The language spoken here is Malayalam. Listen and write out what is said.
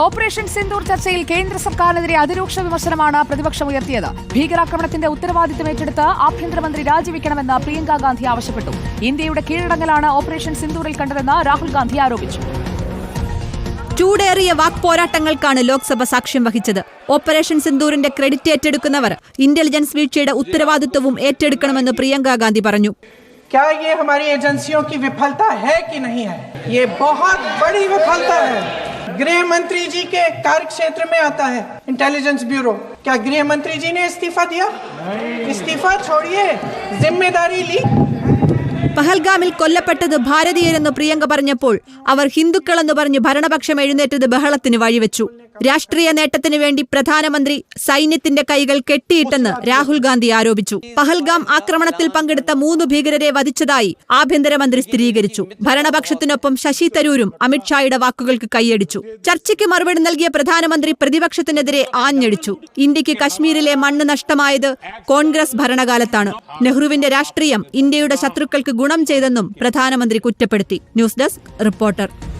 ഓപ്പറേഷൻ സിന്ദൂർ ചർച്ചയിൽ കേന്ദ്ര സർക്കാരിനെതിരെ അതിരൂക്ഷ വിമർശനമാണ് പ്രതിപക്ഷം ഉയർത്തിയത് ഭീകരാക്രമണത്തിന്റെ ഉത്തരവാദിത്തം ഏറ്റെടുത്ത് ആഭ്യന്തരമന്ത്രി രാജിവെക്കണമെന്ന് പ്രിയങ്ക ഗാന്ധി ആവശ്യപ്പെട്ടു ഇന്ത്യയുടെ കീഴടങ്ങലാണ് ഓപ്പറേഷൻ സിന്ദൂറിൽ കണ്ടതെന്ന് രാഹുൽ ഗാന്ധി ആരോപിച്ചു ചൂടേറിയ വാക്പോരാട്ടങ്ങൾക്കാണ് ലോക്സഭ സാക്ഷ്യം വഹിച്ചത് ഓപ്പറേഷൻ സിന്ദൂറിന്റെ ക്രെഡിറ്റ് ഏറ്റെടുക്കുന്നവർ ഇന്റലിജൻസ് വീഴ്ചയുടെ ഉത്തരവാദിത്വവും ഏറ്റെടുക്കണമെന്ന് പ്രിയങ്ക ഗാന്ധി പറഞ്ഞു क्या ये हमारी एजेंसियों की विफलता है कि नहीं है ये बहुत बड़ी विफलता है गृह मंत्री जी के कार्य क्षेत्र में आता है इंटेलिजेंस ब्यूरो क्या गृह मंत्री जी ने इस्तीफा दिया इस्तीफा छोड़िए जिम्मेदारी ली പഹൽഗാമിൽ കൊല്ലപ്പെട്ടത് ഭാരതീയരെന്ന് പ്രിയങ്ക പറഞ്ഞപ്പോൾ അവർ ഹിന്ദുക്കളെന്ന് പറഞ്ഞ് ഭരണപക്ഷം എഴുന്നേറ്റത് ബഹളത്തിന് വഴിവെച്ചു രാഷ്ട്രീയ നേട്ടത്തിനു വേണ്ടി പ്രധാനമന്ത്രി സൈന്യത്തിന്റെ കൈകൾ കെട്ടിയിട്ടെന്ന് രാഹുൽ ഗാന്ധി ആരോപിച്ചു. പഹൽഗാം ആക്രമണത്തിൽ പങ്കെടുത്ത മൂന്ന് ഭീകരരെ വധിച്ചതായി ആഭ്യന്തരമന്ത്രി സ്ഥിരീകരിച്ചു. ഭരണപക്ഷത്തിനൊപ്പം ശശി തരൂരും അമിത്ഷായുടെ വാക്കുകൾക്ക് കൈയടിച്ചു. ചർച്ചയ്ക്ക് മറുപടി നൽകിയ പ്രധാനമന്ത്രി പ്രതിപക്ഷത്തിനെതിരെ ആഞ്ഞടിച്ചു. ഇന്ത്യയ്ക്ക് കശ്മീരിലെ മണ്ണ് നഷ്ടമായത് കോൺഗ്രസ് ഭരണകാലത്താണ്. നെഹ്റുവിന്റെ രാഷ്ട്രീയം ഇന്ത്യയുടെ ശത്രുക്കൾക്ക് ഗുണം ചെയ്തെന്നും പ്രധാനമന്ത്രി കുറ്റപ്പെടുത്തി. News desk reporter.